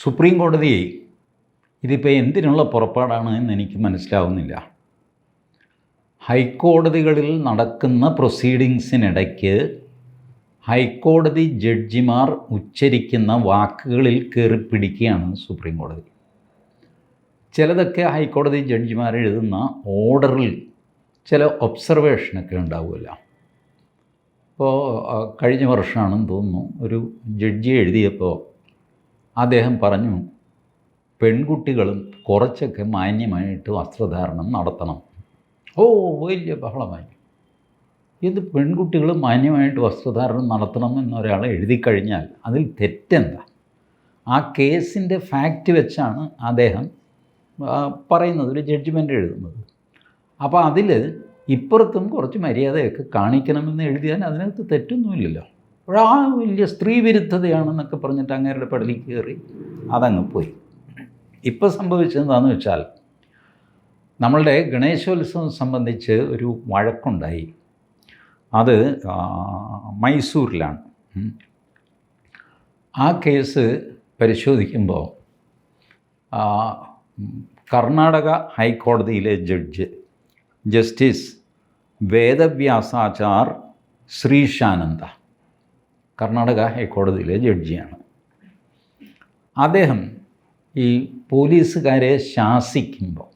Supreme കോടതി ഇതിപ്പോൾ എന്തിനുള്ള പുറപ്പാടാണ് എന്ന് എനിക്ക് മനസ്സിലാവുന്നില്ല. ഹൈക്കോടതികളിൽ നടക്കുന്ന പ്രൊസീഡിങ്സിനിടയ്ക്ക് ഹൈക്കോടതി ജഡ്ജിമാർ ഉച്ചരിക്കുന്ന വാക്കുകളിൽ കയറി പിടിക്കുകയാണ് സുപ്രീം കോടതി. ചിലതൊക്കെ ഹൈക്കോടതി ജഡ്ജിമാർ എഴുതുന്ന ഓർഡറിൽ ചില ഒബ്സർവേഷനൊക്കെ ഉണ്ടാവുമല്ല. ഇപ്പോൾ കഴിഞ്ഞ വർഷമാണെന്ന് തോന്നുന്നു ഒരു ജഡ്ജി എഴുതിയപ്പോൾ അദ്ദേഹം പറഞ്ഞു പെൺകുട്ടികളും കുറച്ചൊക്കെ മാന്യമായിട്ട് വസ്ത്രധാരണം നടത്തണം. ഓ വലിയ ബഹളമായി. ഇത് പെൺകുട്ടികൾ മാന്യമായിട്ട് വസ്ത്രധാരണം നടത്തണം എന്നൊരാൾ എഴുതി കഴിഞ്ഞാൽ അതിൽ തെറ്റെന്താ? ആ കേസിന്റെ ഫാക്റ്റ് വെച്ചാണ് അദ്ദേഹം പറയുന്നത് ഒരു ജഡ്ജ്മെന്റ് എഴുതുന്നത്. അപ്പോൾ അതിൽ ഇപ്പുറത്തും കുറച്ച് മര്യാദയൊക്കെ കാണിക്കണമെന്ന് എഴുതിയാൽ അതിനകത്ത് തെറ്റൊന്നുമില്ലല്ലോ. അപ്പോൾ ആ വലിയ സ്ത്രീ വിരുദ്ധതയാണെന്നൊക്കെ പറഞ്ഞിട്ട് അങ്ങേരുടെ പടലിൽ കയറി അതങ്ങ് പോയി. ഇപ്പോൾ സംഭവിച്ചത് എന്താണെന്ന് വെച്ചാൽ നമ്മളുടെ ഗണേശോത്സവം സംബന്ധിച്ച് ഒരു വഴക്കുണ്ടായി. അത് മൈസൂരിലാണ്. ആ കേസ് പരിശോധിക്കുമ്പോൾ കർണാടക ഹൈക്കോടതിയിലെ ജഡ്ജ് ജസ്റ്റിസ് വേദവ്യാസാചാർ ശ്രീശാനന്ദ കർണാടക ഹൈക്കോടതിയിലെ ജഡ്ജിയാണ്. അദ്ദേഹം ഈ പോലീസുകാരെ ശാസിക്കുമ്പോൾ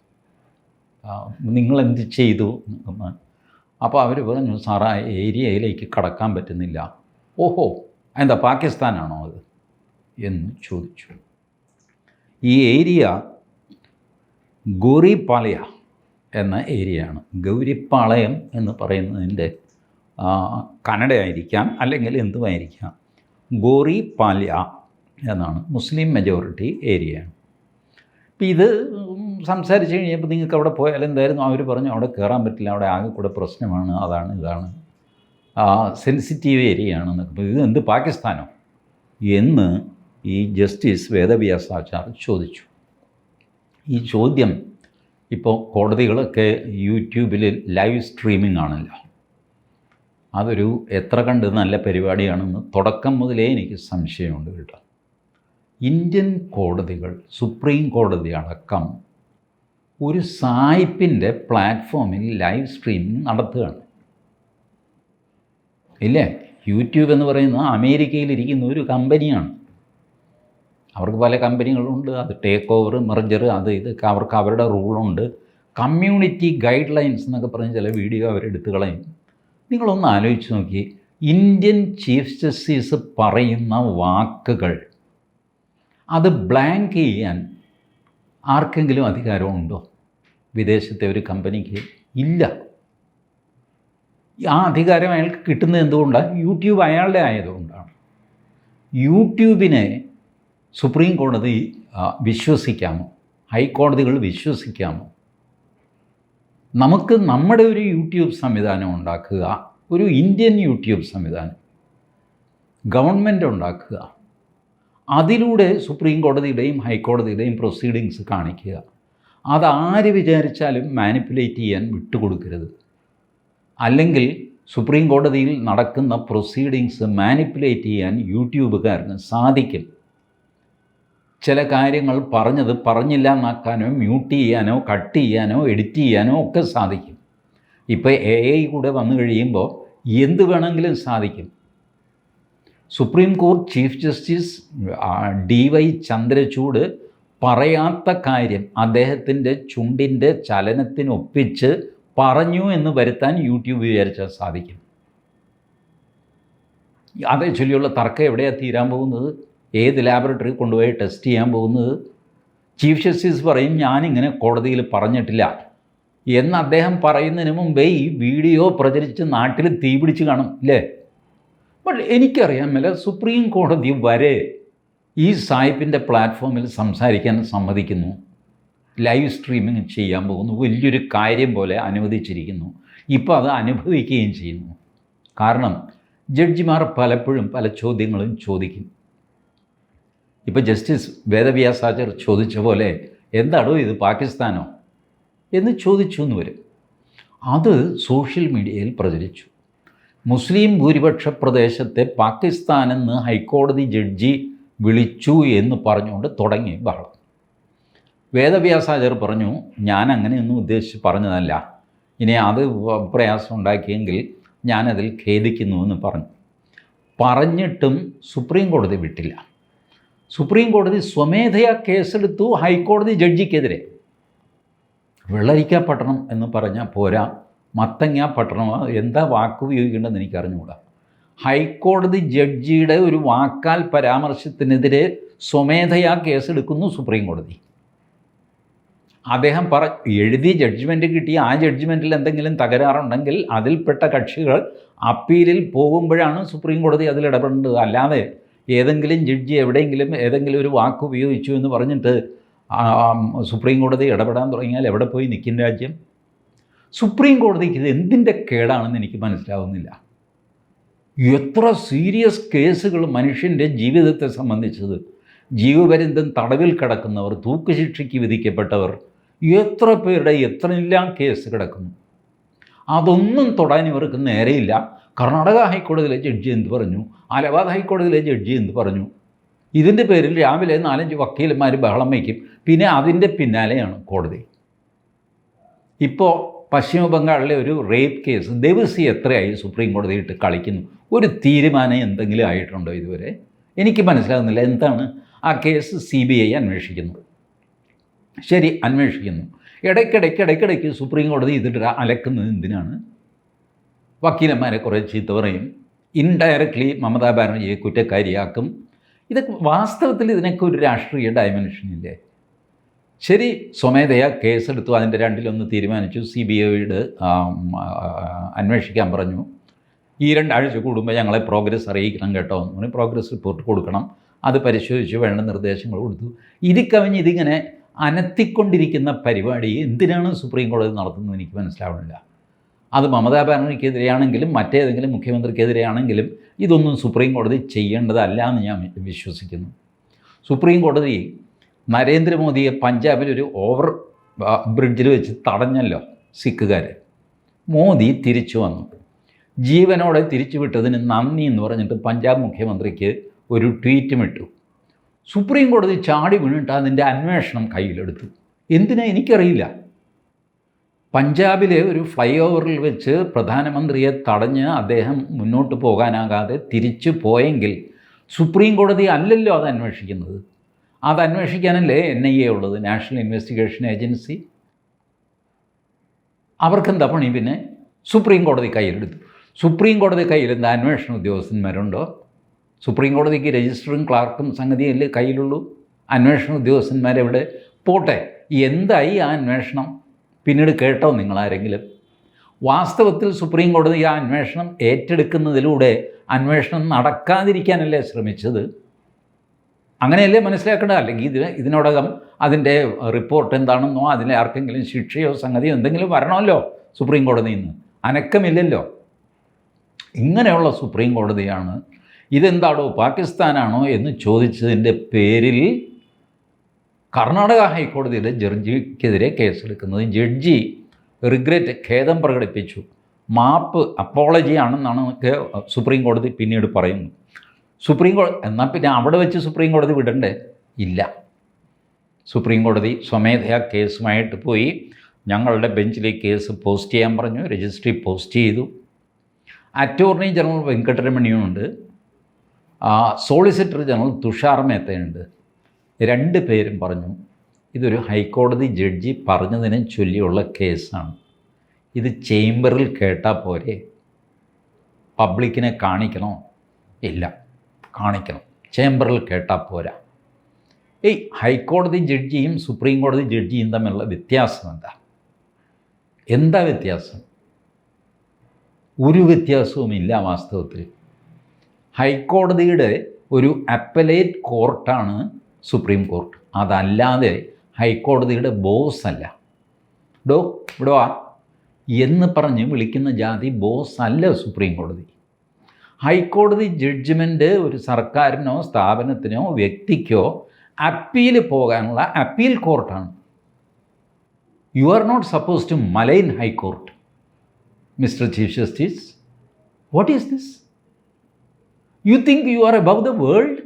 നിങ്ങളെന്ത് ചെയ്തു അപ്പോൾ അവർ പറഞ്ഞു സാറാ ഏരിയയിലേക്ക് കടക്കാൻ പറ്റുന്നില്ല. ഓഹോ എന്താ പാകിസ്ഥാനാണോ അത്? എന്ന് ചോദിച്ചു. ഈ ഏരിയ ഗോറിപ്പാളയ എന്ന ഏരിയയാണ്. ഗൗരിപ്പാളയം എന്ന് പറയുന്നതിന്റെ ആ, കന്നഡയായിരിക്കാം അല്ലെങ്കിൽ എന്തുമായിരിക്കാം. ഗോറിപ്പാല്യ എന്നാണ് മുസ്ലിം മെജോറിറ്റി ഏരിയയാണ് അപ്പം ഇത് സംസാരിച്ച് കഴിഞ്ഞപ്പോൾ നിങ്ങൾക്ക് അവിടെ പോയാൽ എന്തായിരുന്നു അവർ പറഞ്ഞു അവിടെ കയറാൻ പറ്റില്ല അവിടെ ആകെ കൂടെ പ്രശ്നമാണ് അതാണ് ഇതാണ്. സെൻസിറ്റീവ് ഏരിയ ആണെന്നൊക്കെ അപ്പോൾ ഇത് എന്ത് പാകിസ്ഥാനോ? എന്ന് ഈ ജസ്റ്റിസ് വേദവ്യാസാചാർ ചോദിച്ചു. ഈ ചോദ്യം ഇപ്പോൾ കോടതികളൊക്കെ യൂട്യൂബിൽ ലൈവ് സ്ട്രീമിംഗ് ആണല്ലോ. അതൊരു എത്ര കണ്ട് നല്ല പരിപാടിയാണെന്ന് തുടക്കം മുതലേ എനിക്ക് സംശയമുണ്ട് കേട്ടോ. ഇന്ത്യൻ കോടതികൾ സുപ്രീം കോടതി അടക്കം ഒരു സായിപ്പിന്റെ പ്ലാറ്റ്ഫോമിൽ ലൈവ് സ്ട്രീമിംഗ് നടത്തുകയാണ്. ഇല്ലേ? യൂട്യൂബ് എന്ന് പറയുന്നത് അമേരിക്കയിലിരിക്കുന്ന ഒരു കമ്പനിയാണ്. അവർക്ക് പല കമ്പനികളുണ്ട്. അത് ടേക്ക് ഓവർ മെർജർ അത് ഇതൊക്കെ അവർക്ക് അവരുടെ റൂളുണ്ട്. കമ്മ്യൂണിറ്റി ഗൈഡ് ലൈൻസ് എന്നൊക്കെ പറഞ്ഞ് ചില വീഡിയോ അവരെടുത്ത് കളയും. നിങ്ങളൊന്ന് ആലോചിച്ച് നോക്കി. ഇന്ത്യൻ ചീഫ് ജസ്റ്റിസ് പറയുന്ന വാക്കുകൾ അത് ബ്ലാങ്ക് ചെയ്യാൻ ആർക്കെങ്കിലും അധികാരമുണ്ടോ? വിദേശത്തെ ഒരു കമ്പനിക്ക് ഇല്ല. ആ അധികാരം അയാൾക്ക് കിട്ടുന്നത് എന്തുകൊണ്ടാണ്? യൂട്യൂബ് അയാളുടെ ആയതുകൊണ്ടാണ്. യൂട്യൂബിനെ സുപ്രീം കോടതി വിശ്വസിക്കാമോ? ഹൈക്കോടതികൾ വിശ്വസിക്കാമോ? നമുക്ക് നമ്മുടെ ഒരു യൂട്യൂബ് സംവിധാനം ഉണ്ടാക്കുക ഒരു ഇന്ത്യൻ യൂട്യൂബ് സംവിധാനം ഗവൺമെന്റ് ഉണ്ടാക്കുക അതിലൂടെ സുപ്രീം കോടതിയുടെയും ഹൈക്കോടതിയുടെയും പ്രൊസീഡിങ്സ് കാണിക്കുക. അതാര് വിചാരിച്ചാലും മാനിപ്പുലേറ്റ് ചെയ്യാൻ വിട്ടുകൊടുക്കരുത്. അല്ലെങ്കിൽ സുപ്രീം കോടതിയിൽ നടക്കുന്ന പ്രൊസീഡിങ്സ് മാനിപ്പുലേറ്റ് ചെയ്യാൻ യൂട്യൂബുകാരന് സാധിക്കും ചില കാര്യങ്ങൾ പറഞ്ഞത് പറഞ്ഞില്ല എന്നാക്കാനോ മ്യൂട്ട് ചെയ്യാനോ കട്ട് ചെയ്യാനോ എഡിറ്റ് ചെയ്യാനോ ഒക്കെ സാധിക്കും. ഇപ്പോൾ എ ഐ കൂടെ വന്നു കഴിയുമ്പോൾ എന്ത് വേണമെങ്കിലും സാധിക്കും. Supreme court chief justice D Y Chandrachud പറയാത്ത കാര്യം അദ്ദേഹത്തിന്റെ ചുണ്ടിന്റെ ചലനത്തിനൊപ്പിച്ച് പറഞ്ഞു എന്ന് വരുത്താൻ യൂട്യൂബ് വിചാരിച്ചാൽ സാധിക്കും. അതേ ചൊല്ലിയുള്ള തർക്കം എവിടെയാണ് തീരാൻ പോകുന്നത്? ഏത് ലാബറട്ടറി കൊണ്ടുപോയി ടെസ്റ്റ് ചെയ്യാൻ പോകുന്നത്? ചീഫ് ജസ്റ്റിസ് പറയും ഞാനിങ്ങനെ കോടതിയിൽ പറഞ്ഞിട്ടില്ല. എന്ന് അദ്ദേഹം പറയുന്നതിന് മുമ്പേ ഈ വീഡിയോ പ്രചരിച്ച് നാട്ടിൽ തീ പിടിച്ച് കാണും ഇല്ലേ? ബട്ട് എനിക്കറിയാൻ മേല സുപ്രീം കോടതി വരെ ഈ സായിപ്പിന്റെ പ്ലാറ്റ്ഫോമിൽ സംസാരിക്കാൻ സമ്മതിക്കുന്നു. ലൈവ് സ്ട്രീമിംഗ് ചെയ്യാൻ പോകുന്നു. വലിയൊരു കാര്യം പോലെ അനുവദിച്ചിരിക്കുന്നു. ഇപ്പോൾ അത് അനുഭവിക്കുകയും ചെയ്യുന്നു. കാരണം ജഡ്ജിമാർ പലപ്പോഴും പല ചോദ്യങ്ങളും ചോദിക്കും. ഇപ്പോൾ ജസ്റ്റിസ് വേദവ്യാസാചർ ചോദിച്ച പോലെ എന്താണോ ഇത് പാകിസ്ഥാനോ എന്ന് ചോദിച്ചു എന്ന് വരും. അത് സോഷ്യൽ മീഡിയയിൽ പ്രചരിച്ചു. മുസ്ലിം ഭൂരിപക്ഷ പ്രദേശത്തെ പാകിസ്ഥാനെന്ന് ഹൈക്കോടതി ജഡ്ജി വിളിച്ചു എന്ന് പറഞ്ഞുകൊണ്ട് തുടങ്ങി ബഹളം. വേദവ്യാസാചർ പറഞ്ഞു ഞാൻ അങ്ങനെയൊന്നും ഉദ്ദേശിച്ച് പറഞ്ഞതല്ല. ഇനി അത് പ്രയാസം ഉണ്ടാക്കിയെങ്കിൽ ഞാനതിൽ ഖേദിക്കുന്നു എന്ന് പറഞ്ഞു. പറഞ്ഞിട്ടും സുപ്രീം കോടതി വിട്ടില്ല. സുപ്രീം കോടതി സ്വമേധയാ കേസെടുത്തു ഹൈക്കോടതി ജഡ്ജിക്കെതിരെ. വെള്ളരിക്ക പട്ടണം എന്ന് പറഞ്ഞാൽ പോരാ. മത്തങ്ങ പട്ടണം എന്താ വാക്ക് ഉപയോഗിക്കേണ്ടതെന്ന് എനിക്ക് അറിഞ്ഞുകൂടാ ഹൈക്കോടതി ജഡ്ജിയുടെ ഒരു വാക്കാൽ പരാമർശത്തിനെതിരെ സ്വമേധയാ കേസെടുക്കുന്നു സുപ്രീം കോടതി. അദ്ദേഹം പറ എഴുതി ജഡ്ജ്മെന്റ് കിട്ടി. ആ ജഡ്ജ്മെന്റിൽ എന്തെങ്കിലും തകരാറുണ്ടെങ്കിൽ അതിൽപ്പെട്ട കക്ഷികൾ അപ്പീലിൽ പോകുമ്പോഴാണ് സുപ്രീം കോടതി അതിൽ ഇടപെടേണ്ടത്. അല്ലാതെ ഏതെങ്കിലും ജഡ്ജി എവിടെയെങ്കിലും ഏതെങ്കിലും ഒരു വാക്ക് ഉപയോഗിച്ചു എന്ന് പറഞ്ഞിട്ട് സുപ്രീം കോടതി ഇടപെടാൻ തുടങ്ങിയാൽ എവിടെ പോയി നിൽക്കും രാജ്യം? സുപ്രീം കോടതിക്ക് ഇത് എന്തിന്റെ കേടാണെന്ന് എനിക്ക് മനസ്സിലാവുന്നില്ല. എത്ര സീരിയസ് കേസുകൾ മനുഷ്യന്റെ ജീവിതത്തെ സംബന്ധിച്ചത്? ജീവപര്യന്തം തടവിൽ കിടക്കുന്നവർ തൂക്കുശിക്ഷയ്ക്ക് വിധിക്കപ്പെട്ടവർ എത്ര പേരുടെ എത്രയെല്ലാം കേസ് കിടക്കുന്നു? അതൊന്നും തൊടാൻ ഇവർക്ക് നേരെയില്ല. കർണാടക ഹൈക്കോടതിയിലെ ജഡ്ജി എന്ത് പറഞ്ഞു? അലഹാബാദ് ഹൈക്കോടതിയിലെ ജഡ്ജി എന്ത് പറഞ്ഞു? ഇതിന്റെ പേരിൽ രാവിലെ നാലഞ്ച് വക്കീലന്മാർ ബഹളം വയ്ക്കും. പിന്നെ അതിന്റെ പിന്നാലെയാണ് കോടതി. ഇപ്പോൾ പശ്ചിമ ബംഗാളിലെ ഒരു റേപ്പ് കേസ് ദേവസി എത്രയായി സുപ്രീം കോടതിയിട്ട് കളിക്കുന്നു? ഒരു തീരുമാനം എന്തെങ്കിലും ആയിട്ടുണ്ടോ ഇതുവരെ? എനിക്ക് മനസ്സിലാകുന്നില്ല. എന്താണ് ആ കേസ് സി ബി ഐ അന്വേഷിക്കുന്നു? ശരി അന്വേഷിക്കുന്നു. ഇടയ്ക്കിടയ്ക്ക് ഇടയ്ക്കിടയ്ക്ക് സുപ്രീം കോടതി ഇതിട്ട് അലക്കുന്നത് എന്തിനാണ്? വക്കീലന്മാരെ കുറേ ചീത്ത പറയും. ഇൻഡയറക്ട്ലി മമതാ ബാനർജിയെ കുറ്റക്കാരിയാക്കും. ഇതൊക്കെ വാസ്തവത്തിൽ ഇതിനൊക്കെ ഒരു രാഷ്ട്രീയ ഡയമെൻഷൻ ഇല്ലേ? ശരി സ്വമേധയാ കേസെടുത്തു. അതിന്റെ രണ്ടിലൊന്ന് തീരുമാനിച്ചു. സി ബി ഐയുടെ അന്വേഷിക്കാൻ പറഞ്ഞു. ഈ രണ്ടാഴ്ച കൂടുമ്പോൾ ഞങ്ങളെ പ്രോഗ്രസ് അറിയിക്കണം കേട്ടോ എന്ന് പറഞ്ഞ് പ്രോഗ്രസ് റിപ്പോർട്ട് കൊടുക്കണം. അത് പരിശോധിച്ച് വേണ്ട നിർദ്ദേശങ്ങൾ കൊടുത്തു. ഇത് കവിഞ്ഞ് ഇതിങ്ങനെ അനത്തിക്കൊണ്ടിരിക്കുന്ന പരിപാടി എന്തിനാണ് സുപ്രീം കോടതി നടത്തുന്നത് എനിക്ക് മനസ്സിലാവണില്ല അത് മമതാ ബാനർജിക്കെതിരെയാണെങ്കിലും മറ്റേതെങ്കിലും മുഖ്യമന്ത്രിക്കെതിരെയാണെങ്കിലും ഇതൊന്നും സുപ്രീം കോടതി ചെയ്യേണ്ടതല്ല എന്ന് ഞാൻ വിശ്വസിക്കുന്നു. സുപ്രീം കോടതി നരേന്ദ്രമോദിയെ പഞ്ചാബിലൊരു ഓവർ ബ്രിഡ്ജിൽ വെച്ച് തടഞ്ഞല്ലോ സിഖുകാർ മോദി തിരിച്ചു വന്നു. ജീവനോടെ തിരിച്ചു വിട്ടതിന് നന്ദി എന്ന് പറഞ്ഞിട്ട് പഞ്ചാബ് മുഖ്യമന്ത്രിക്ക് ഒരു ട്വീറ്റും ഇട്ടു. സുപ്രീം കോടതി ചാടി വീണിട്ട് അതിന്റെ അന്വേഷണം കയ്യിലെടുത്തു. എന്തിനാ എനിക്കറിയില്ല. പഞ്ചാബിലെ ഒരു ഫ്ലൈ ഓവറിൽ വെച്ച് പ്രധാനമന്ത്രിയെ തടഞ്ഞ് അദ്ദേഹം മുന്നോട്ട് പോകാനാകാതെ തിരിച്ചു പോയെങ്കിൽ സുപ്രീം കോടതി അല്ലല്ലോ അത് അന്വേഷിക്കുന്നത്. അത് അന്വേഷിക്കാനല്ലേ എൻ ഐ എ ഉള്ളത് നാഷണൽ ഇൻവെസ്റ്റിഗേഷൻ ഏജൻസി? അവർക്കെന്താ പണി പിന്നെ? സുപ്രീം കോടതി കയ്യിലെടുത്തു. സുപ്രീം കോടതി കയ്യിലെന്താ അന്വേഷണ ഉദ്യോഗസ്ഥന്മാരുണ്ടോ? സുപ്രീം കോടതിക്ക് രജിസ്റ്ററും ക്ലാർക്കും സംഗതിയല്ലേ കയ്യിലുള്ളൂ? അന്വേഷണ ഉദ്യോഗസ്ഥന്മാരെവിടെ? പോട്ടെ എന്തായി ആ അന്വേഷണം? പിന്നീട് കേട്ടോ നിങ്ങളാരെങ്കിലും. വാസ്തവത്തിൽ സുപ്രീം കോടതി ആ അന്വേഷണം ഏറ്റെടുക്കുന്നതിലൂടെ അന്വേഷണം നടക്കാതിരിക്കാനല്ലേ ശ്രമിച്ചത്? അങ്ങനെയല്ലേ മനസ്സിലാക്കേണ്ടത്? അല്ലെങ്കിൽ ഇതിന് ഇതിനോടകം അതിന്റെ റിപ്പോർട്ട് എന്താണെന്നോ അതിലെ ആർക്കെങ്കിലും ശിക്ഷയോ സംഗതിയോ എന്തെങ്കിലും വരണമല്ലോ സുപ്രീം കോടതിയിൽ നിന്ന് അനക്കമില്ലല്ലോ. ഇങ്ങനെയുള്ള സുപ്രീം കോടതിയാണ് ഇതെന്താണോ പാകിസ്ഥാനാണോ എന്ന് ചോദിച്ചതിന്റെ പേരിൽ കർണാടക ഹൈക്കോടതിയിൽ ജഡ്ജിക്കെതിരെ കേസെടുക്കുന്നത്. ജഡ്ജി റിഗ്രറ്റ് ഖേദം പ്രകടിപ്പിച്ചു. മാപ്പ് അപ്പോളജി ആണെന്നാണ് സുപ്രീം കോടതി പിന്നീട് പറയുന്നത്. സുപ്രീം കോടതി എന്നാൽ പിന്നെ അവിടെ വെച്ച് സുപ്രീം കോടതി വിടണ്ടേ? ഇല്ല. സുപ്രീം കോടതി സ്വമേധയാ കേസുമായിട്ട് പോയി. ഞങ്ങളുടെ ബെഞ്ചിലേക്ക് കേസ് പോസ്റ്റ് ചെയ്യാൻ പറഞ്ഞു. രജിസ്ട്രി പോസ്റ്റ് ചെയ്തു. അറ്റോർണി ജനറൽ വെങ്കട്ടരമണിയുണ്ട്. സോളിസിറ്റർ ജനറൽ തുഷാർ മേത്തയുണ്ട്. രണ്ട് പേരും പറഞ്ഞു ഇതൊരു ഹൈക്കോടതി ജഡ്ജി പറഞ്ഞതിനെ ചൊല്ലിയുള്ള കേസാണ്. ഇത് ചേംബറിൽ കേട്ടാൽ പോരെ. പബ്ലിക്കിനെ കാണിക്കണോ? ഇല്ല കാണിക്കണം. ചേംബറിൽ കേട്ടാൽ പോരാ. ഏയ് ഹൈക്കോടതി ജഡ്ജിയും സുപ്രീം കോടതി ജഡ്ജിയും തമ്മിലുള്ള വ്യത്യാസം എന്താ? എന്താ വ്യത്യാസം? ഒരു വ്യത്യാസവുമില്ല വാസ്തവത്തിൽ. ഹൈക്കോടതിയുടെ ഒരു അപ്പലേറ്റ് കോർട്ടാണ് സുപ്രീം കോർട്ട്. അതല്ലാതെ ഹൈക്കോടതിയുടെ ബോസ് അല്ല ഡോ ഇവിടെ വാ. എന്ന് പറഞ്ഞ് വിളിക്കുന്ന ജാതി ബോസ് അല്ല സുപ്രീം കോടതി. ഹൈക്കോടതി ജഡ്ജ്മെന്റ് ഒരു സർക്കാരിനോ സ്ഥാപനത്തിനോ വ്യക്തിക്കോ അപ്പീൽ പോകാനുള്ള appeal കോർട്ടാണ്. You are not suppose to malign high court mister chief justice what is this you think you are above the world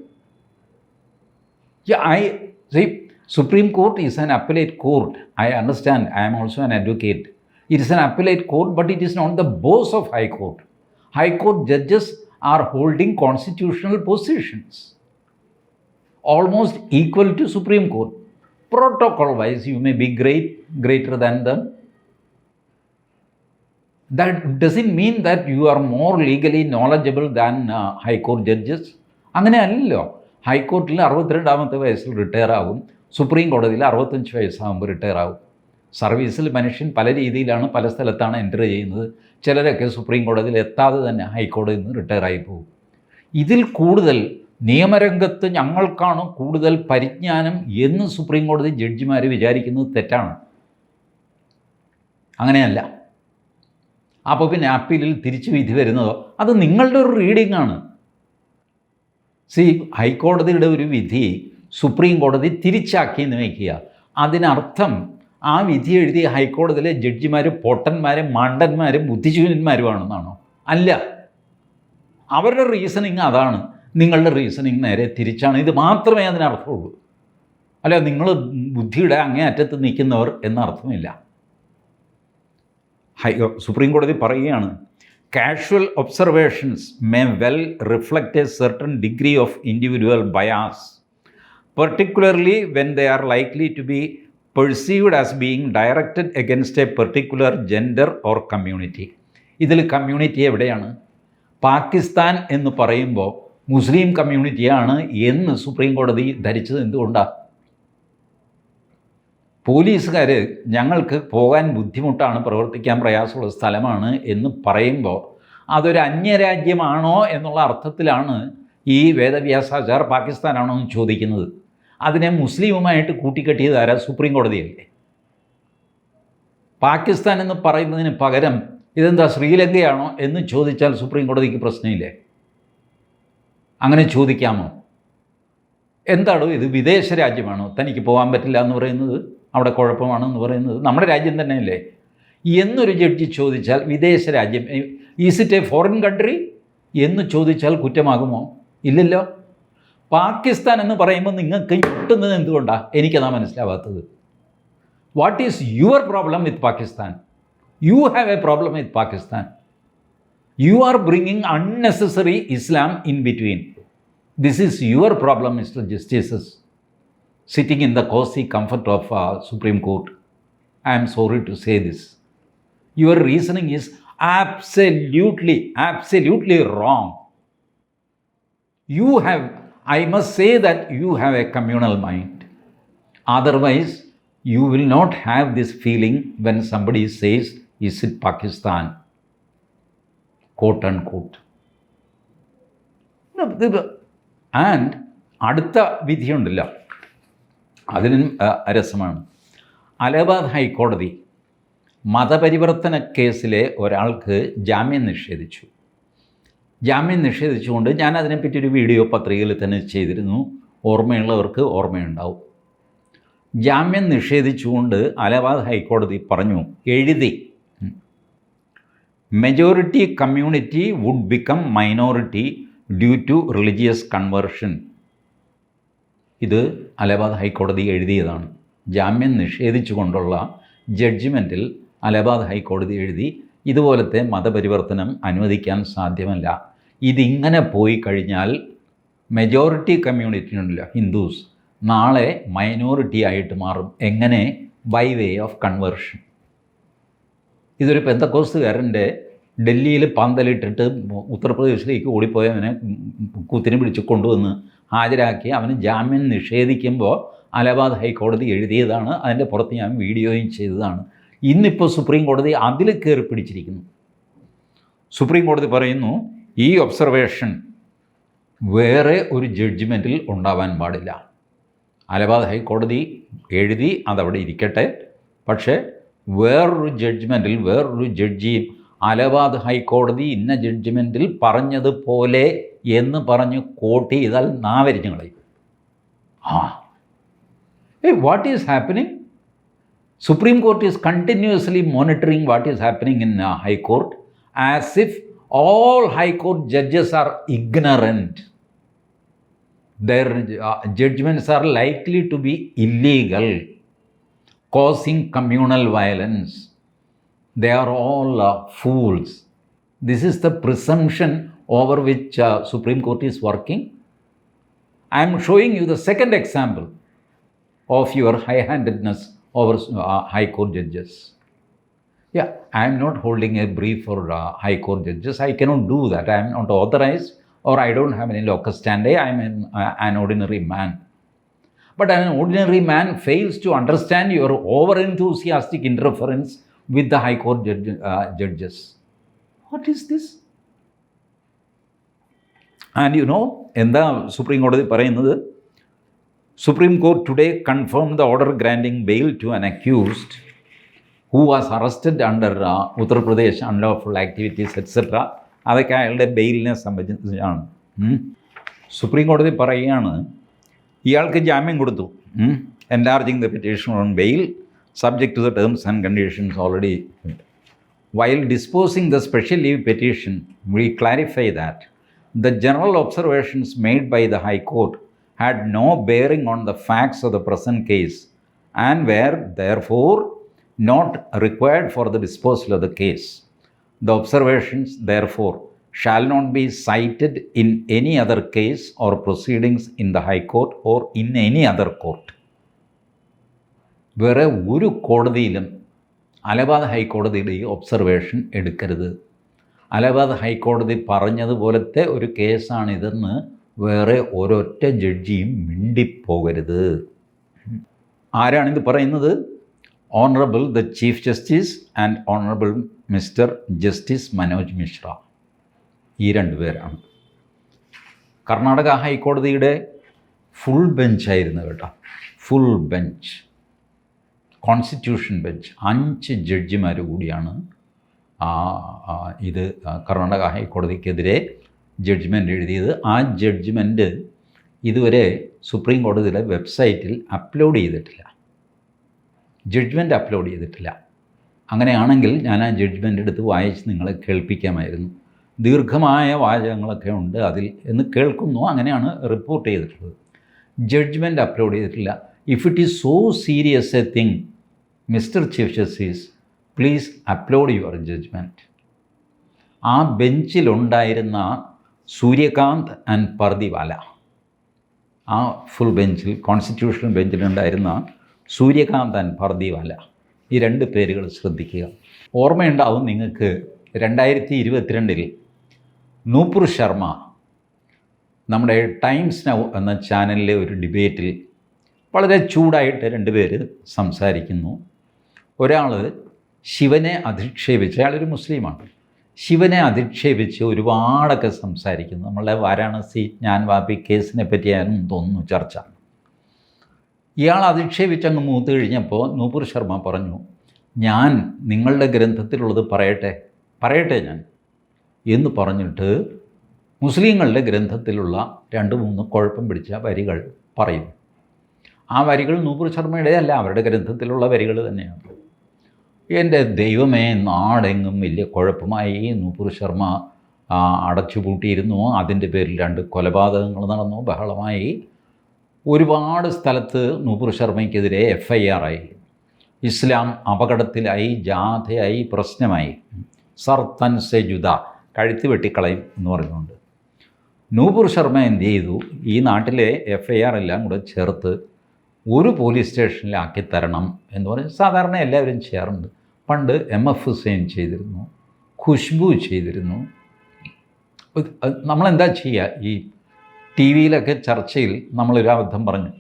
Yeah, I see. Supreme Court is an appellate court. I understand. I am also an advocate. It is an appellate court, but it is not the boss of High Court. High Court judges are holding constitutional positions, almost equal to Supreme Court. Protocol-wise, you may be great, greater than them. That doesn't mean that you are more legally knowledgeable than uh, High Court judges. അങ്ങനെ അല്ലല്ലോ ഹൈക്കോർട്ടിൽ അറുപത്തിരണ്ടാമത്തെ വയസ്സിൽ retire ആകും supreme കോടതിയിൽ അറുപത്തഞ്ച് വയസ്സാകുമ്പോൾ retire ആകും സർവീസിൽ മനുഷ്യൻ പല രീതിയിലാണ് പല സ്ഥലത്താണ് എന്റർ ചെയ്യുന്നത്. ചിലരൊക്കെ സുപ്രീം കോടതിയിൽ എത്താതെ തന്നെ ഹൈക്കോടതിയിൽ നിന്ന് റിട്ടയർ ആയി പോകും. ഇതിൽ കൂടുതൽ നിയമരംഗത്ത് ഞങ്ങൾക്കാണ് കൂടുതൽ പരിജ്ഞാനം എന്ന് സുപ്രീം കോടതി ജഡ്ജിമാർ വിചാരിക്കുന്നത് തെറ്റാണ്. അങ്ങനെയല്ല. അപ്പോൾ പിന്നെ അപ്പീലിൽ തിരിച്ചു വിധി വരുന്നതോ? അത് നിങ്ങളുടെ ഒരു റീഡിംഗ് ആണ്. സി ഹൈക്കോടതിയുടെ ഒരു വിധി സുപ്രീം കോടതി തിരിച്ചാക്കി എന്ന് വയ്ക്കുക. അതിനർത്ഥം ആ വിധി എഴുതിയ ഹൈക്കോടതിയിലെ ജഡ്ജിമാർ പൊട്ടന്മാരും മണ്ടന്മാരും ബുദ്ധിജീവന്മാരുമാണെന്നാണോ? അല്ല. അവരുടെ റീസണിങ് അതാണ്. നിങ്ങളുടെ റീസണിങ് നേരെ തിരിച്ചാണ്. ഇത് മാത്രമേ അതിനർത്ഥമുള്ളൂ. അല്ല നിങ്ങൾ ബുദ്ധിയുടെ അങ്ങേ അറ്റത്ത് നിൽക്കുന്നവർ എന്നർത്ഥമില്ല. ഹൈ സുപ്രീം കോടതി പറയുകയാണ് casual observations may well reflect a certain degree of individual bias particularly when they are likely to be perceived as being directed against a particular gender or community ഇതിൽ കമ്മ്യൂണിറ്റി എവിടെയാണ്? പാകിസ്ഥാൻ എന്ന് പറയുമ്പോൾ മുസ്ലിം കമ്മ്യൂണിറ്റിയാണ് എന്ന് supreme കോടതി ധരിച്ചത് എന്തുകൊണ്ടാണ് പോലീസുകാർ ഞങ്ങൾക്ക് പോകാൻ ബുദ്ധിമുട്ടാണ് പ്രവർത്തിക്കാൻ പ്രയാസമുള്ള സ്ഥലമാണ് എന്ന് പറയുമ്പോൾ അതൊരു അന്യരാജ്യമാണോ എന്നുള്ള അർത്ഥത്തിലാണ് ഈ വേദവ്യാസാചാർ പാകിസ്ഥാനാണോ എന്ന് ചോദിക്കുന്നത്. അതിനെ മുസ്ലിമുമായിട്ട് കൂട്ടിക്കെട്ടിയത് ആരാ? സുപ്രീം കോടതിയല്ലേ. പാകിസ്ഥാൻ എന്ന് പറയുന്നതിന് പകരം ഇതെന്താ ശ്രീലങ്കയാണോ എന്ന് ചോദിച്ചാൽ സുപ്രീം കോടതിക്ക് പ്രശ്നമില്ലേ? അങ്ങനെ ചോദിക്കാമോ? എന്താണോ ഇത് വിദേശ രാജ്യമാണോ? തനിക്ക് പോകാൻ പറ്റില്ല എന്ന് പറയുന്നത്? അവിടെ കുഴപ്പമാണെന്ന് പറയുന്നത് നമ്മുടെ രാജ്യം തന്നെയല്ലേ? എന്നൊരു ജഡ്ജി ചോദിച്ചാൽ വിദേശ രാജ്യം is it a foreign country എന്ന് ചോദിച്ചാൽ കുറ്റമാകുമോ? ഇല്ലല്ലോ. പാകിസ്ഥാൻ എന്ന് പറയുമ്പോൾ നിങ്ങൾക്ക് കിട്ടുന്നത് എന്തുകൊണ്ടാണ് എനിക്കതാ മനസ്സിലാവാത്തത്. What is your problem with Pakistan you have a problem with Pakistan you are bringing unnecessary Islam in between this is your problem mister justices sitting in the cozy comfort of uh, Supreme Court. I am sorry to say this. Your reasoning is absolutely, absolutely wrong. You have, I must say that you have a communal mind. Otherwise, you will not have this feeling when somebody says, Is it Pakistan? Quote unquote. And അടുത്ത വിധിയുണ്ടല്ലോ അതിനും രസമാണ്. അലഹബാദ് ഹൈക്കോടതി മതപരിവർത്തന കേസിലെ ഒരാൾക്ക് ജാമ്യം നിഷേധിച്ചു. ജാമ്യം നിഷേധിച്ചുകൊണ്ട് ഞാൻ അതിനെപ്പറ്റി ഒരു വീഡിയോ പത്രികയിൽ തന്നെ ചെയ്തിരുന്നു. ഓർമ്മയുള്ളവർക്ക് ഓർമ്മയുണ്ടാവും. ജാമ്യം നിഷേധിച്ചുകൊണ്ട് അലഹബാദ് ഹൈക്കോടതി പറഞ്ഞു എഴുതി. Majority community would become minority due to religious conversion ഇത് അലഹബാദ് ഹൈക്കോടതി എഴുതിയതാണ്. ജാമ്യം നിഷേധിച്ചുകൊണ്ടുള്ള ജഡ്ജിമെന്റിൽ അലഹബാദ് ഹൈക്കോടതി എഴുതി ഇതുപോലത്തെ മതപരിവർത്തനം അനുവദിക്കാൻ സാധ്യമല്ല. ഇതിങ്ങനെ പോയി കഴിഞ്ഞാൽ മെജോറിറ്റി കമ്മ്യൂണിറ്റി ഉണ്ടല്ലോ ഹിന്ദുസ് നാളെ മൈനോറിറ്റി ആയിട്ട് മാറും. എങ്ങനെ? ബൈ വേ ഓഫ് കൺവേർഷൻ ഇതൊരു പെന്തക്കോസ്തുകാരന്റെ ഡൽഹിയിൽ പന്തലിട്ടിട്ട് ഉത്തർപ്രദേശിലേക്ക് ഓടിപ്പോയവനെ കുത്തിനെ പിടിച്ച് കൊണ്ടുവന്ന് ഹാജരാക്കി അവന് ജാമ്യം നിഷേധിക്കുമ്പോൾ അലഹാബാദ് ഹൈക്കോടതി എഴുതിയതാണ്. അതിന്റെ പുറത്ത് ഞാൻ വീഡിയോയും ചെയ്തതാണ്. ഇന്നിപ്പോൾ സുപ്രീം കോടതി അതിൽ കയറി പിടിച്ചിരിക്കുന്നു. സുപ്രീം കോടതി പറയുന്നു ഈ ഒബ്സർവേഷൻ വേറെ ഒരു ജഡ്ജ്മെന്റിൽ ഉണ്ടാവാൻ പാടില്ല. അലഹാബാദ് ഹൈക്കോടതി എഴുതി അതവിടെ ഇരിക്കട്ടെ. പക്ഷേ വേറൊരു ജഡ്ജ്മെന്റിൽ വേറൊരു ജഡ്ജിയും അലഹാബാദ് ഹൈക്കോടതി ഇന്ന ജഡ്ജ്മെന്റിൽ പറഞ്ഞതുപോലെ എന്ന് പറഞ്ഞ് കോട്ട് ചെയ്താൽ നാവരിഞ്ഞു കളയും. ആ. ഏ what is happening supreme court is continuously monitoring what is happening in high court as if all high court judges are ignorant their judgments are likely to be illegal causing communal violence they are all fools this is the presumption over which uh, Supreme Court is working. I am showing you the second example of your high-handedness over uh, High Court judges. Yeah, I am not holding a brief for uh, High Court judges. I cannot do that. I am not authorized or I don't have any locus standi. I am an, uh, an ordinary man. But an ordinary man fails to understand your over enthusiastic interference with the High Court judge, uh, judges. What is this? And you know എന്താ supreme കോടതി പറയുന്നത്? Supreme court today confirm the order granting bail to an accused who was arrested under Uttar Pradesh unlawful activities etcetera അതൊക്കെ അയാളുടെ ബെയിലിനെ സംബന്ധിച്ചാണ്. ഉം. Supreme കോടതി പറയുകയാണ് ഇയാൾക്ക് ജാമ്യം കൊടുത്തു. Enlarging the petition on bail subject to the terms and conditions already While disposing the special leave petition, we clarify that the general observations made by the High Court had no bearing on the facts of the present case and were therefore not required for the disposal of the case. The observations, therefore, shall not be cited in any other case or proceedings in the High Court or in any other court. വേറെ ഒരു കോടതിയിലും അലഹാബാദ് ഹൈക്കോടതിയുടെ ഈ observation എടുക്കരുത് അലഹാബാദ് ഹൈക്കോടതി പറഞ്ഞതുപോലത്തെ ഒരു കേസാണിതെന്ന് വേറെ ഒരൊറ്റ ജഡ്ജിയും മിണ്ടിപ്പോകരുത്. ആരാണിത് പറയുന്നത്? Honourable the chief justice and honourable mister justice Manoj Mishra ഈ രണ്ടുപേരാണ് കർണാടക ഹൈക്കോടതിയുടെ ഫുൾ ബെഞ്ചായിരുന്നു കേട്ടോ. ഫുൾ ബെഞ്ച് കോൺസ്റ്റിറ്റ്യൂഷൻ ബെഞ്ച് അഞ്ച് ജഡ്ജിമാർ കൂടിയാണ് ഇത് കർണാടക ഹൈക്കോടതിക്കെതിരെ ജഡ്ജ്മെന്റ് എഴുതിയത്. ആ ജഡ്ജ്മെന്റ് ഇതുവരെ സുപ്രീം കോടതിയുടെ വെബ്സൈറ്റിൽ അപ്ലോഡ് ചെയ്തിട്ടില്ല. ജഡ്ജ്മെന്റ് അപ്ലോഡ് ചെയ്തിട്ടില്ല. അങ്ങനെയാണെങ്കിൽ ഞാൻ ആ ജഡ്ജ്മെന്റ് എടുത്ത് വായിച്ച് നിങ്ങളെ കേൾപ്പിക്കാമായിരുന്നു. ദീർഘമായ വാചകങ്ങളൊക്കെ ഉണ്ട് അതിൽ എന്ന് കേൾക്കുന്നു. അങ്ങനെയാണ് റിപ്പോർട്ട് ചെയ്തിട്ടുള്ളത്. ജഡ്ജ്മെന്റ് അപ്ലോഡ് ചെയ്തിട്ടില്ല. If it is so serious a thing mister chief justice please upload your judgment ആ ബെഞ്ചിലുണ്ടായിരുന്ന സൂര്യകാന്ത് ആൻഡ് പർദിവാല. ആ ഫുൾ ബെഞ്ചിൽ കോൺസ്റ്റിറ്റ്യൂഷണൽ ബെഞ്ചിലുണ്ടായിരുന്ന സൂര്യകാന്ത് ആൻഡ് പർദിവാല. ഈ രണ്ട് പേരുകൾ ശ്രദ്ധിക്കുക. ഓർമ്മയുണ്ടാവും നിങ്ങൾക്ക് രണ്ടായിരത്തി ഇരുപത്തിരണ്ടിൽ നൂപുർ ശർമ്മ നമ്മുടെ ടൈംസ് നൗ എന്ന ചാനലിലെ ഒരു ഡിബേറ്റിൽ വളരെ ചൂടായിട്ട് രണ്ട് പേര് സംസാരിക്കുന്നു. ഒരാൾ ശിവനെ അധിക്ഷേപിച്ച് അയാളൊരു മുസ്ലിമാണ്. ശിവനെ അധിക്ഷേപിച്ച് ഒരുപാടൊക്കെ സംസാരിക്കുന്നു. നമ്മളെ വാരാണസി ഞാൻ വാപ്പി കേസിനെ പറ്റിയായിരുന്നു തോന്നുന്നു ചർച്ച. ഇയാൾ അധിക്ഷേപിച്ച് അങ്ങ് മൂത്ത് കഴിഞ്ഞപ്പോൾ നൂപുർ ശർമ്മ പറഞ്ഞു ഞാൻ നിങ്ങളുടെ ഗ്രന്ഥത്തിലുള്ളത് പറയട്ടെ പറയട്ടെ ഞാൻ എന്ന് പറഞ്ഞിട്ട് മുസ്ലിങ്ങളുടെ ഗ്രന്ഥത്തിലുള്ള രണ്ട് മൂന്ന് കുഴപ്പം പിടിച്ച വരികൾ പറയും ആ വരികൾ നൂപുർ ശർമ്മയുടെ അല്ല അവരുടെ ഗ്രന്ഥത്തിലുള്ള വരികൾ തന്നെയാണ്. എന്റെ ദൈവമേ നാടെങ്ങും വലിയ കുഴപ്പമായി. നൂപുർ ശർമ്മ അടച്ചുപൂട്ടിയിരുന്നു. അതിന്റെ പേരിൽ രണ്ട് കൊലപാതകങ്ങൾ നടന്നു ബഹളമായി. ഒരുപാട് സ്ഥലത്ത് നൂപുർ ശർമ്മയ്ക്കെതിരെ എഫ് ഐ ആയി. ഇസ്ലാം അപകടത്തിലായി ജാഥയായി പ്രശ്നമായി. സർ തൻ സെ ജുദ കഴുത്ത് വെട്ടിക്കളയും എന്ന് പറഞ്ഞുകൊണ്ട്. നൂപുർ ശർമ്മ എന്ത് ചെയ്തു? ഈ നാട്ടിലെ എഫ് ഐ ആർ എല്ലാം കൂടെ ചേർത്ത് ഒരു പോലീസ് സ്റ്റേഷനിലാക്കി തരണം എന്ന് പറഞ്ഞ് സാധാരണ എല്ലാവരും ചെയ്യാറുണ്ട്. പണ്ട് എം എഫ് ഹുസൈൻ ചെയ്തിരുന്നു ഖുഷ്ബു ചെയ്തിരുന്നു. നമ്മളെന്താ ചെയ്യുക ഈ ടി വിയിലൊക്കെ ചർച്ചയിൽ നമ്മളൊരു അബദ്ധം പറഞ്ഞു.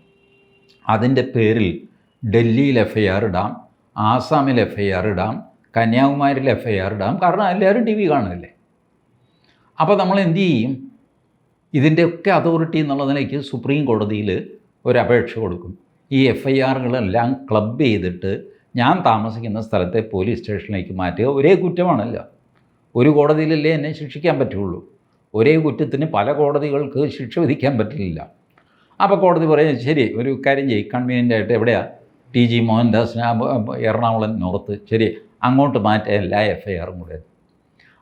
അതിന്റെ പേരിൽ ഡൽഹിയിൽ എഫ് ഐ ആർ ഇടാം ആസാമിൽ എഫ് ഐ ആർ ഇടാം കന്യാകുമാരിയിൽ എഫ് ഐ ആർ ഇടാം. കാരണം എല്ലാവരും ടി വി കാണുന്നില്ലേ അപ്പോൾ നമ്മൾ എന്തു ചെയ്യും? ഇതിന്റെയൊക്കെ അതോറിറ്റി എന്നുള്ള നിലയ്ക്ക് സുപ്രീം കോടതിയിൽ ഒരു അപേക്ഷ കൊടുക്കും. ഈ എഫ് ഐ ആറുകളെല്ലാം ക്ലബ് ചെയ്തിട്ട് ഞാൻ താമസിക്കുന്ന സ്ഥലത്തെ പോലീസ് സ്റ്റേഷനിലേക്ക് മാറ്റുക ഒരേ കുറ്റമാണല്ലോ. ഒരു കോടതിയിലല്ലേ എന്നെ ശിക്ഷിക്കാൻ പറ്റുള്ളൂ. ഒരേ കുറ്റത്തിന് പല കോടതികൾക്ക് ശിക്ഷ വിധിക്കാൻ പറ്റില്ല. അപ്പോൾ കോടതി പറയും ശരി ഒരു കാര്യം ചെയ്യും. കൺവീനിയന്റ് ആയിട്ട് എവിടെയാണ് ടി ജി മോഹൻദാസിന് എറണാകുളം നോർത്ത്. ശരി അങ്ങോട്ട് മാറ്റുക എല്ലാ എഫ് ഐ ആറും കൂടെ.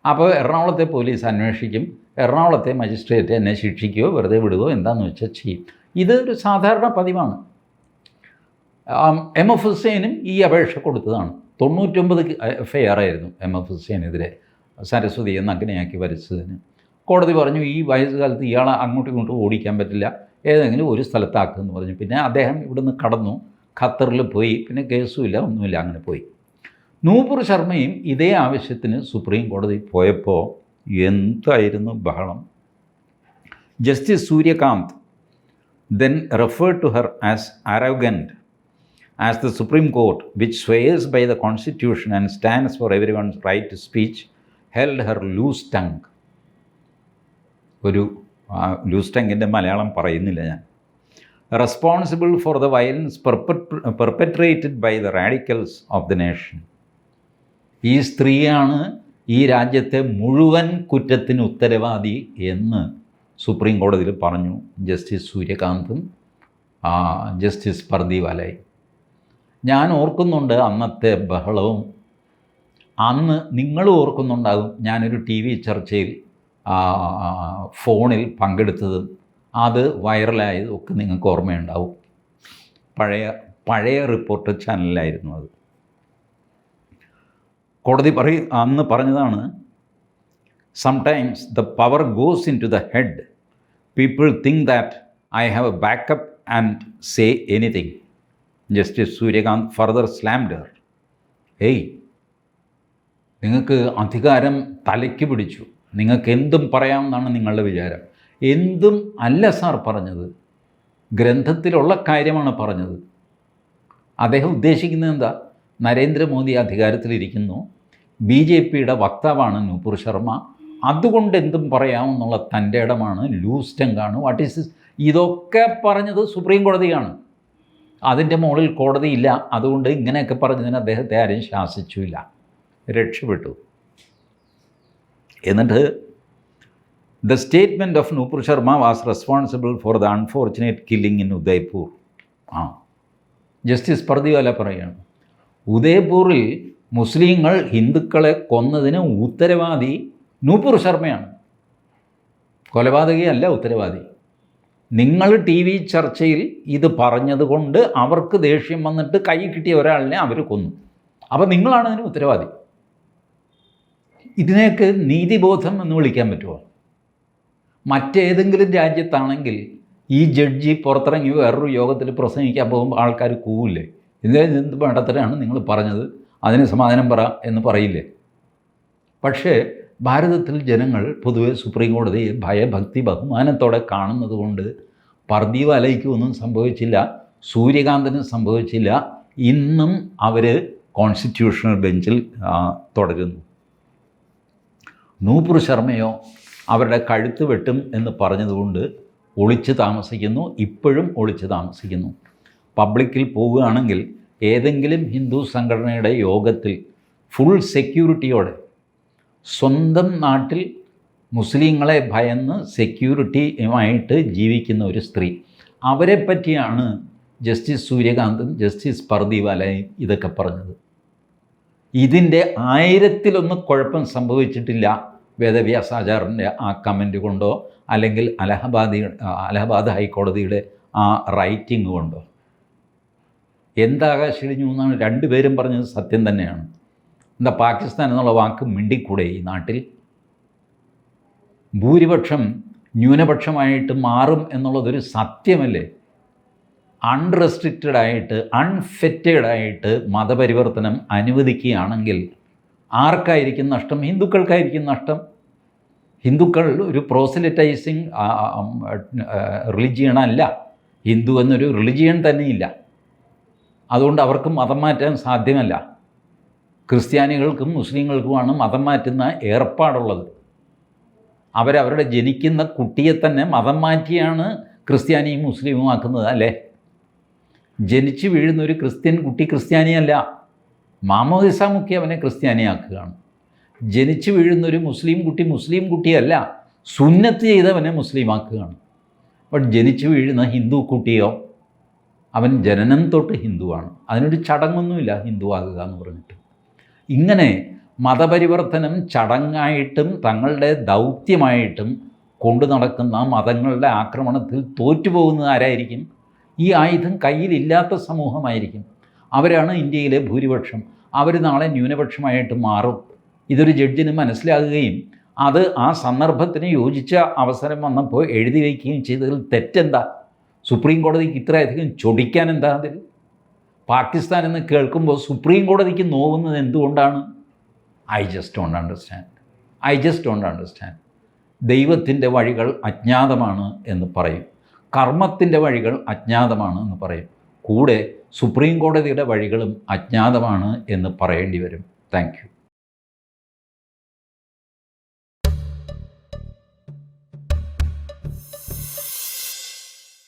അപ്പോൾ എറണാകുളത്തെ പോലീസ് അന്വേഷിക്കും. എറണാകുളത്തെ മജിസ്ട്രേറ്റ് എന്നെ ശിക്ഷിക്കുകയോ വെറുതെ വിടുകയോ എന്താണെന്ന് വെച്ചാൽ ചെയ്യും. ഇതൊരു സാധാരണ പതിവാണ്. എം എഫ് ഹുസൈനും ഈ അപേക്ഷ കൊടുത്തതാണ്. തൊണ്ണൂറ്റൊമ്പത് എഫ് ഐ ആർ ആയിരുന്നു എം എഫ് ഹുസൈനെതിരെ സരസ്വതി എന്ന് അങ്ങനെയാക്കി വരച്ചതിന്. കോടതി പറഞ്ഞു ഈ വയസ്സുകാലത്ത് ഇയാളെ അങ്ങോട്ടും ഇങ്ങോട്ടും ഓടിക്കാൻ പറ്റില്ല. ഏതെങ്കിലും ഒരു സ്ഥലത്താക്കുമെന്ന് പറഞ്ഞു. പിന്നെ അദ്ദേഹം ഇവിടുന്ന് കടന്നു. ഖത്തറിൽ പോയി. പിന്നെ കേസുമില്ല ഒന്നുമില്ല അങ്ങനെ പോയി. നൂപുർ ശർമ്മയും ഇതേ ആവശ്യത്തിന് സുപ്രീം കോടതി പോയപ്പോൾ എന്തായിരുന്നു ബഹളം? Justice Suryakant then referred to her as arrogant, as the Supreme Court, which swears by the Constitution and stands for everyone's right to speech, held her loose tongue. ഒരു ലൂസ് ടങ്ങിന്റെ മലയാളം പറയുന്നില്ല ഞാൻ. Responsible for the violence perpetrated by the radicals of the nation ഈ സ്ത്രീയാണ് ഈ രാജ്യത്തെ മുഴുവൻ കുറ്റത്തിന് ഉത്തരവാദി എന്ന് സുപ്രീം കോടതിയിൽ പറഞ്ഞു. ജസ്റ്റിസ് സൂര്യകാന്തും ജസ്റ്റിസ് പർദീവാലയും ഞാൻ ഓർക്കുന്നുണ്ട് അന്നത്തെ ബഹളവും. അന്ന് നിങ്ങൾ ഓർക്കുന്നുണ്ടാകും ഞാനൊരു ടി വി ചർച്ചയിൽ ഫോണിൽ പങ്കെടുത്തതും അത് വൈറലായതും ഒക്കെ നിങ്ങൾക്ക് ഓർമ്മയുണ്ടാവും. പഴയ പഴയ റിപ്പോർട്ട് ചാനലിലായിരുന്നു അത്. കോടതി പറയും അന്ന് പറഞ്ഞതാണ് sometimes the power goes into the head people think that I have a backup and say anything justice Suryakant further slammed her ഏയ് നിങ്ങൾക്ക് അധികാരം തലയ്ക്ക് പിടിച്ചു. നിങ്ങൾക്ക് എന്തും പറയാമെന്നാണ് നിങ്ങളുടെ വിചാരം. എന്തും അല്ല സാർ പറഞ്ഞത്. ഗ്രന്ഥത്തിലുള്ള കാര്യമാണ് പറഞ്ഞത്. അദ്ദേഹം ഉദ്ദേശിക്കുന്നത് എന്താ? നരേന്ദ്രമോദി അധികാരത്തിലിരിക്കുന്നു. ബി ജെ പിയുടെ വക്താവാണ് നൂപുർ ശർമ്മ. അതുകൊണ്ട് എന്തും പറയാമെന്നുള്ള തന്റെ ഇടമാണ്. ലൂസ് ടങ്കാണ്. വാട്ട് ഈസ് ഇതൊക്കെ പറഞ്ഞത് സുപ്രീം കോടതിയാണ്. അതിന്റെ മുകളിൽ കോടതിയില്ല അതുകൊണ്ട് ഇങ്ങനെയൊക്കെ പറഞ്ഞതിന് അദ്ദേഹത്തെ ആരും ശാസിച്ചില്ല രക്ഷപ്പെട്ടു. എന്നിട്ട് the statement of Nupur Sharma was responsible for the unfortunate killing in Udaipur ആ. ജസ്റ്റിസ് പർദിവാല പറയുകയാണ് ഉദയ്പൂറിൽ മുസ്ലിങ്ങൾ ഹിന്ദുക്കളെ കൊന്നതിന് ഉത്തരവാദി നൂപുർ ശർമ്മയാണ് കൊലപാതകയല്ല ഉത്തരവാദി. നിങ്ങൾ ടി വി ചർച്ചയിൽ ഇത് പറഞ്ഞതുകൊണ്ട് അവർക്ക് ദേഷ്യം വന്നിട്ട് കൈ കിട്ടിയ ഒരാളിനെ അവർ കൊന്നു. അപ്പോൾ നിങ്ങളാണ് അതിന് ഉത്തരവാദി. ഇതിനെയൊക്കെ നീതിബോധം എന്ന് വിളിക്കാൻ പറ്റുമോ? മറ്റേതെങ്കിലും രാജ്യത്താണെങ്കിൽ ഈ ജഡ്ജി പുറത്തിറങ്ങി വേറൊരു യോഗത്തിൽ പ്രസംഗിക്കാൻ പോകുമ്പോൾ ആൾക്കാർ കൂവില്ലേ? ഇതിന് എന്ത് വേണ്ടത്തരാണ് നിങ്ങൾ പറഞ്ഞത്? അതിന് സമാധാനം പറ എന്ന് പറയില്ലേ? പക്ഷേ ഭാരതത്തിൽ ജനങ്ങൾ പൊതുവെ സുപ്രീം കോടതിയെ ഭയഭക്തി ബഹുമാനത്തോടെ കാണുന്നത് കൊണ്ട് പർദീവാലയ്ക്ക് ഒന്നും സംഭവിച്ചില്ല സൂര്യകാന്തന് സംഭവിച്ചില്ല. ഇന്നും അവർ കോൺസ്റ്റിറ്റ്യൂഷണൽ ബെഞ്ചിൽ തുടരുന്നു. നൂപുർ ശർമ്മയോ അവരുടെ കഴുത്ത് വെട്ടും എന്ന് പറഞ്ഞതുകൊണ്ട് ഒളിച്ച് താമസിക്കുന്നു ഇപ്പോഴും ഒളിച്ച് താമസിക്കുന്നു. പബ്ലിക്കിൽ പോവുകയാണെങ്കിൽ ഏതെങ്കിലും ഹിന്ദു സംഘടനയുടെ യോഗത്തിൽ ഫുൾ സെക്യൂരിറ്റിയോടെ സ്വന്തം നാട്ടിൽ മുസ്ലിങ്ങളെ ഭയന്ന് സെക്യൂരിറ്റിയുമായിട്ട് ജീവിക്കുന്ന ഒരു സ്ത്രീ. അവരെ പറ്റിയാണ് ജസ്റ്റിസ് സൂര്യകാന്തും ജസ്റ്റിസ് പർദീവാലയും ഇതൊക്കെ പറഞ്ഞത്. ഇതിന്റെ ആയിരത്തിലൊന്ന് കുഴപ്പം സംഭവിച്ചിട്ടില്ല വേദവ്യാസാചാരന്റെ ആ കമന്റ് കൊണ്ടോ അല്ലെങ്കിൽ അലഹബാദി അലഹബാദ് ഹൈക്കോടതിയുടെ ആ റൈറ്റിംഗ് കൊണ്ടോ. എന്താകാശിഴിഞ്ഞു എന്നാണ് രണ്ടുപേരും പറഞ്ഞത് സത്യം തന്നെയാണ്. എന്താ പാകിസ്ഥാൻ എന്നുള്ള വാക്ക് മിണ്ടിക്കൂടെ ഈ നാട്ടിൽ? ഭൂരിപക്ഷം ന്യൂനപക്ഷമായിട്ട് മാറും എന്നുള്ളതൊരു സത്യമല്ലേ? അൺറെസ്ട്രിക്റ്റഡ് ആയിട്ട് അൺഫെറ്റഡ് ആയിട്ട് മതപരിവർത്തനം അനുവദിക്കുകയാണെങ്കിൽ ആർക്കായിരിക്കും നഷ്ടം? ഹിന്ദുക്കൾക്കായിരിക്കും നഷ്ടം. ഹിന്ദുക്കൾ ഒരു പ്രോസിലിറ്റൈസിങ് റിലിജിയണല്ല ഹിന്ദു എന്നൊരു റിലിജിയൺ തന്നെയില്ല. അതുകൊണ്ട് അവർക്ക് മതം മാറ്റാൻ സാധ്യമല്ല. ക്രിസ്ത്യാനികൾക്കും മുസ്ലിങ്ങൾക്കുമാണ് മതം മാറ്റുന്ന ഏർപ്പാടുള്ളത്. അവരവരുടെ ജനിക്കുന്ന കുട്ടിയെ തന്നെ മതം മാറ്റിയാണ് ക്രിസ്ത്യാനിയും മുസ്ലിമും ആക്കുന്നത് അല്ലേ? ജനിച്ചു വീഴുന്ന ഒരു ക്രിസ്ത്യൻ കുട്ടി ക്രിസ്ത്യാനിയല്ല. മാമോദിസ മുഖ്യ അവനെ ക്രിസ്ത്യാനിയാക്കുകയാണ്. ജനിച്ചു വീഴുന്ന ഒരു മുസ്ലിം കുട്ടി മുസ്ലിം കുട്ടിയല്ല. സുന്നത്ത് ചെയ്തവനെ മുസ്ലിമാക്കുകയാണ്. അപ്പോൾ ജനിച്ചു വീഴുന്ന ഹിന്ദു കുട്ടിയോ? അവൻ ജനനം തൊട്ട് ഹിന്ദുവാണ്. അതിനൊരു ചടങ്ങൊന്നുമില്ല ഹിന്ദു ആകുക എന്ന് പറഞ്ഞിട്ട്. ഇങ്ങനെ മതപരിവർത്തനം ചടങ്ങായിട്ടും തങ്ങളുടെ ദൗത്യമായിട്ടും കൊണ്ടു നടക്കുന്ന മതങ്ങളുടെ ആക്രമണത്തിൽ തോറ്റുപോകുന്നത് ആരായിരിക്കും? ഈ ആയുധം കയ്യിലില്ലാത്ത സമൂഹമായിരിക്കും. അവരാണ് ഇന്ത്യയിലെ ഭൂരിപക്ഷം. അവർ നാളെ ന്യൂനപക്ഷമായിട്ട് മാറും. ഇതൊരു ജഡ്ജിന് മനസ്സിലാകുകയും അത് ആ സന്ദർഭത്തിന് യോജിച്ച അവസരം വന്നപ്പോൾ എഴുതി വയ്ക്കുകയും ചെയ്തതിൽ തെറ്റെന്താ? സുപ്രീം കോടതിക്ക് ഇത്രയധികം ചൊടിക്കാൻ എന്താ അതിൽ? പാകിസ്ഥാൻ എന്ന് കേൾക്കുമ്പോൾ സുപ്രീം കോടതിക്ക് നോവുന്നത് എന്തുകൊണ്ടാണ്? I just don't understand I just don't understand ദൈവത്തിന്റെ വഴികൾ അജ്ഞാതമാണ് എന്ന് പറയും. കർമ്മത്തിന്റെ വഴികൾ അജ്ഞാതമാണ് എന്ന് പറയും. കൂടെ സുപ്രീം കോടതിയുടെ വഴികളും അജ്ഞാതമാണ് എന്ന് പറയേണ്ടി വരും. താങ്ക്